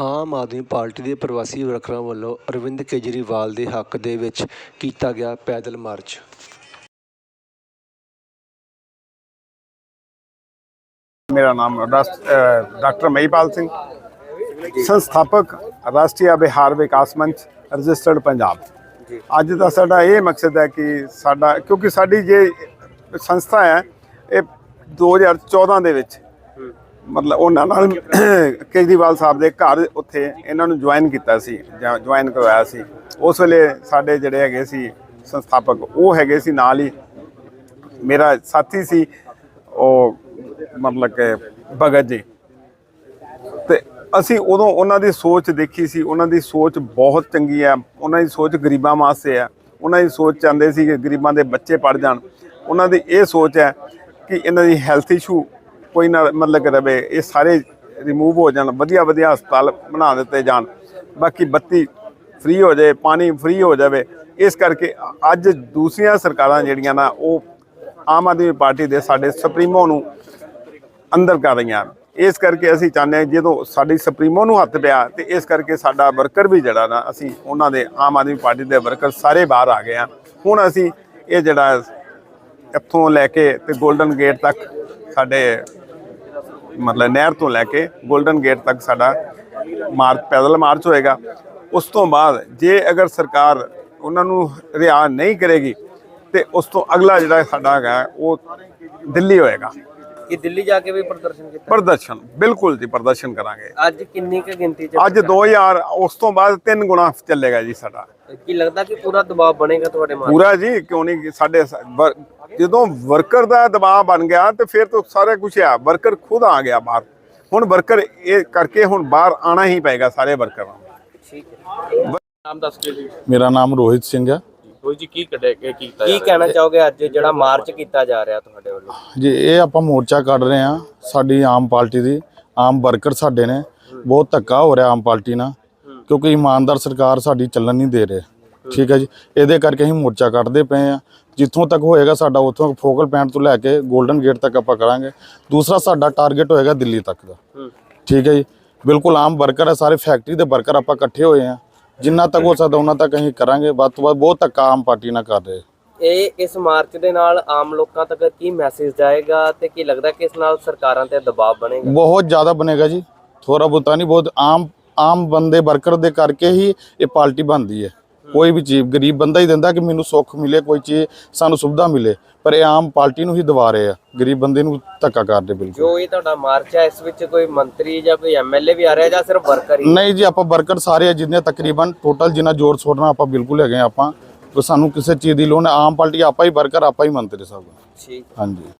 Aam Aadmi party ਦੇ ਪ੍ਰਵਾਸੀ ਵਰਕਰਾਂ ਵੱਲੋਂ ਅਰਵਿੰਦ ਕੇਜਰੀਵਾਲ ਦੇ ਹੱਕ ਦੇ ਵਿੱਚ ਕੀਤਾ ਗਿਆ ਪੈਦਲ ਮਾਰਚ। ਮੇਰਾ ਨਾਮ ਡਾਕਟਰ ਮਹੀਪਾਲ ਸਿੰਘ, ਸੰਸਥਾਪਕ ਰਾਸ਼ਟਰੀ ਬਿਹਾਰ ਵਿਕਾਸ ਮੰਚ, ਰਜਿਸਟਰਡ ਪੰਜਾਬ। ਅੱਜ ਦਾ ਸਾਡਾ ਇਹ ਮਕਸਦ ਹੈ ਕਿ ਸਾਡਾ ਕਿਉਂਕਿ ਸਾਡੀ ਜੇ ਸੰਸਥਾ ਹੈ, ਇਹ 2014 ਦੇ ਵਿੱਚ ਮਤਲਬ ਉਹਨਾਂ ਨਾਲ ਕੇਜਰੀਵਾਲ ਸਾਹਿਬ ਦੇ ਘਰ ਉੱਥੇ ਇਹਨਾਂ ਨੂੰ ਜੁਆਇਨ ਕੀਤਾ ਸੀ, ਜਾਂ ਜੁਆਇਨ ਕਰਵਾਇਆ ਸੀ। ਉਸ ਵੇਲੇ ਸਾਡੇ ਜਿਹੜੇ ਹੈਗੇ ਸੀ ਸੰਸਥਾਪਕ, ਉਹ ਹੈਗੇ ਸੀ ਨਾਲ ਹੀ। ਮੇਰਾ ਸਾਥੀ ਸੀ, ਉਹ ਮਤਲਬ ਕਿ ਭਗਤ ਜੀ। ਤੇ ਅਸੀਂ ਉਦੋਂ ਉਹਨਾਂ ਦੀ ਸੋਚ ਦੇਖੀ ਸੀ, ਉਹਨਾਂ ਦੀ ਸੋਚ ਬਹੁਤ ਚੰਗੀ ਹੈ ਉਹਨਾਂ ਦੀ ਸੋਚ ਗਰੀਬਾਂ ਵਾਸਤੇ ਹੈ ਉਹਨਾਂ ਦੀ ਸੋਚ ਚਾਹੁੰਦੇ ਸੀ ਕਿ ਗਰੀਬਾਂ ਦੇ ਬੱਚੇ ਪੜ ਜਾਣ। ਉਹਨਾਂ ਦੀ ਇਹ ਸੋਚ ਹੈ ਕਿ ਇਹਨਾਂ ਦੀ ਹੈਲਥ ਇਸ਼ੂ ਕੋਈ ਨਾ ਮਤਲਬ ਕਿ ਰਵੇ, ਇਹ ਸਾਰੇ ਰਿਮੂਵ ਹੋ ਜਾਣ, ਵਧੀਆ ਵਧੀਆ ਹਸਪਤਾਲ ਬਣਾ ਦਿੱਤੇ ਜਾਣ। ਬਾਕੀ ਬੱਤੀ ਫ੍ਰੀ ਹੋ ਜਾਏ, ਪਾਣੀ ਫ੍ਰੀ ਹੋ ਜਾਵੇ, ਇਸ ਕਰਕੇ ਅੱਜ ਦੂਸਰੀਆਂ ਸਰਕਾਰਾਂ ਜਿਹੜੀਆਂ ਨਾ, ਉਹ ਆਮ ਆਦਮੀ ਪਾਰਟੀ ਦੇ ਸਾਡੇ ਸੁਪਰੀਮੋ ਨੂੰ ਅੰਦਰ ਕਰ ਰਹੀਆਂ ਇਸ ਕਰਕੇ ਅਸੀਂ ਚਾਹੁੰਦੇ ਹਾਂ ਜਦੋਂ ਸਾਡੀ ਸੁਪਰੀਮੋ ਨੂੰ ਹੱਥ ਪਿਆ, ਤੇ ਇਸ ਕਰਕੇ ਸਾਡਾ ਵਰਕਰ ਵੀ ਜਿਹੜਾ ਨਾ, ਅਸੀਂ ਉਹਨਾਂ ਦੇ ਆਮ ਆਦਮੀ ਪਾਰਟੀ ਦੇ ਵਰਕਰ ਸਾਰੇ ਬਾਹਰ ਆ ਗਏ ਆ ਹੁਣ ਅਸੀਂ ਇਹ ਜਿਹੜਾ ਇੱਥੋਂ ਲੈ ਕੇ ਤੇ 골ਡਨ ਗੇਟ ਤੱਕ ਸਾਡੇ ਮਤਲਬ ਨਹਿਰ ਤੋਂ ਲੈ ਕੇ 골ਡਨ ਗੇਟ ਤੱਕ ਸਾਡਾ ਮਾਰਚ ਪੈਦਲ ਮਾਰਚ ਹੋਏਗਾ। ਉਸ ਤੋਂ ਬਾਅਦ ਜੇ ਅਗਰ ਸਰਕਾਰ ਉਹਨਾਂ ਨੂੰ ਰਿਆ ਨਹੀਂ ਕਰੇਗੀ ਤੇ ਉਸ ਤੋਂ ਅਗਲਾ ਜਿਹੜਾ ਸਾਡਾ ਹੈਗਾ ਉਹ ਦਿੱਲੀ ਹੋਏਗਾ। ਕਿ ਦਿੱਲੀ ਜਾ ਕੇ ਵੀ ਪ੍ਰਦਰਸ਼ਨ ਕੀਤਾ? ਪ੍ਰਦਰਸ਼ਨ ਬਿਲਕੁਲ ਜੀ ਪ੍ਰਦਰਸ਼ਨ ਕਰਾਂਗੇ। ਅੱਜ ਕਿੰਨੀ ਕੁ ਗਿਣਤੀ ਚ ਅੱਜ 2000 ਉਸ ਤੋਂ ਬਾਅਦ ਤਿੰਨ ਗੁਣਾ ਚੱਲੇਗਾ ਜੀ ਸਾਡਾ। ਕੀ ਲੱਗਦਾ ਕਿ ਪੂਰਾ ਦਬਾਅ ਬਣੇਗਾ ਤੁਹਾਡੇ ਮਾਰ ਪੂਰਾ ਜੀ ਕਿਉਂ ਨਹੀਂ? ਸਾਡੇ ਸ- ਵਰ- ਜਦੋਂ ਵਰਕਰ ਦਾ ਦਬਾਅ ਬਣ ਗਿਆ ਤੇ ਫਿਰ ਤਾਂ ਸਾਰਾ ਕੁਝ ਆ। ਵਰਕਰ ਖੁਦ ਆ ਗਿਆ ਬਾਹਰ। ਹੁਣ ਵਰਕਰ ਇਹ ਕਰਕੇ ਹੁਣ ਬਾਹਰ ਆਣਾ ਹੀ ਪਏਗਾ ਸਾਰੇ ਵਰਕਰਾਂ ਨੂੰ। ਠੀਕ ਹੈ। ਨਾਮ ਦੱਸ ਕੇ ਜੀ। ਮੇਰਾ ਨਾਮ ਰੋਹਿਤ ਸਿੰਘ ਹੈ ਕੋਈ ਜੀ ਕੀ ਕੱਢਿਆ ਕੀ ਕੀਤਾ ਕੀ ਕਹਿਣਾ ਚਾਹੋਗੇ ਅੱਜ ਜਿਹੜਾ ਮਾਰਚ ਕੀਤਾ ਜਾ ਰਿਹਾ ਤੁਹਾਡੇ ਵੱਲੋਂ? ਜੀ ਇਹ ਆਪਾਂ ਮੋਰਚਾ ਕੱਢ ਰਹੇ ਹਾਂ ਸਾਡੀ ਆਮ ਪਾਰਟੀ ਦੀ। ਆਮ ਵਰਕਰ ਸਾਡੇ ਨੇ। ਬਹੁਤ ਧੱਕਾ ਹੋ ਰਿਹਾ ਆਮ ਪਾਰਟੀ ਨਾਲ। ਕਿਉਂਕਿ ਇਮਾਨਦਾਰ ਸਰਕਾਰ ਸਾਡੀ ਚੱਲਣ ਨਹੀਂ ਦੇ ਰਹੇ। ਠੀਕ ਹੈ ਜੀ? ਇਹਦੇ ਕਰਕੇ ਅਸੀਂ ਮੋਰਚਾ ਕੱਢਦੇ ਪਏ ਆ ਜਿੱਥੋਂ ਤੱਕ ਹੋਏਗਾ ਸਾਡਾ ਉੱਥੋਂ ਫੋਕਲ ਪੁਆਇੰਟ ਤੋਂ ਲੈ ਕੇ 골ਡਨ ਗੇਟ ਤੱਕ ਆਪਾਂ ਕਰਾਂਗੇ। ਦੂਸਰਾ ਸਾਡਾ ਟਾਰਗੇਟ ਹੋਏਗਾ ਦਿੱਲੀ ਤੱਕ ਦਾ। ਠੀਕ ਹੈ ਜੀ? ਬਿਲਕੁਲ ਆਮ ਵਰਕਰ ਹੈ ਸਾਰੇ ਫੈਕਟਰੀ ਦੇ ਵਰਕਰ ਆਪਾਂ ਇਕੱਠੇ ਹੋਏ ਆ ਜਿੰਨਾ ਤੱਕ ਹੋ ਸਕਦਾ ਉਹਨਾਂ ਤੱਕ ਅਸੀਂ ਕਰਾਂਗੇ। ਵੱਧ ਤੋਂ ਵੱਧ ਬਹੁਤ ਧੱਕਾ ਆਮ ਪਾਰਟੀ ਨਾਲ ਕਰ ਰਹੇ। ਇਹ ਇਸ ਮਾਰਚ ਦੇ ਨਾਲ ਆਮ ਲੋਕਾਂ ਤੱਕ ਕੀ ਮੈਸੇਜ ਜਾਏਗਾ ਤੇ ਕੀ ਲੱਗਦਾ ਕਿ ਇਸ ਨਾਲ ਸਰਕਾਰਾਂ ਤੇ ਦਬਾਅ ਬਣੇਗਾ? ਬਹੁਤ ਜ਼ਿਆਦਾ ਬਣੇਗਾ ਜੀ। ਥੋੜਾ ਬਹੁਤਾ ਨਹੀਂ ਬਹੁਤ ਆਮ ਆਮ ਬੰਦੇ ਵਰਕਰ ਦੇ ਕਰਕੇ ਹੀ ਇਹ ਪਾਰਟੀ ਬਣਦੀ ਹੈ। ਕੋਈ ਵੀ ਚੀਜ਼ ਗਰੀਬ ਬੰਦਾ ਹੀ ਦਿੰਦਾ ਕਿ ਮੈਨੂੰ ਸੁੱਖ ਮਿਲੇ ਕੋਈ ਚੀਜ਼ ਸਾਨੂੰ ਸੁਵਿਧਾ ਮਿਲੇ ਪਰ ਇਹ ਆਮ ਪਾਰਟੀ ਨੂੰ ਹੀ ਦਵਾ ਰਹੇ ਆ। ਗਰੀਬ ਬੰਦੇ ਨੂੰ ਧੱਕਾ ਕਰਦੇ ਬਿਲਕੁਲ। ਜੋ ਇਹ ਤੁਹਾਡਾ ਮਾਰਚ ਹੈ ਇਸ ਵਿੱਚ ਕੋਈ ਮੰਤਰੀ ਜਾਂ ਕੋਈ ਐਮਐਲਏ ਵੀ ਆ ਰਿਹਾ ਜਾਂ ਸਿਰਫ ਵਰਕਰ ਹੀ? ਨਹੀਂ ਜੀ ਆਪਾਂ ਵਰਕਰ ਸਾਰੇ ਆ ਜਿੰਨੇ ਤਕਰੀਬਨ ਟੋਟਲ ਜਿੰਨਾ ਜੋਰ ਛੋੜਨਾ ਆਪਾਂ ਬਿਲਕੁਲ ਹੈਗੇ ਆਪਾਂ। ਸਾਨੂੰ ਕਿਸੇ ਚੀਜ਼ ਦੀ ਲੋੜ ਨਹੀਂ ਆਮ ਪਾਰਟੀ ਆਪਾਂ ਹੀ ਵਰਕਰ ਆਪਾਂ ਹੀ ਮੰਤਰੀ ਸਾਹਿਬ ਠੀਕ। ਹਾਂਜੀ।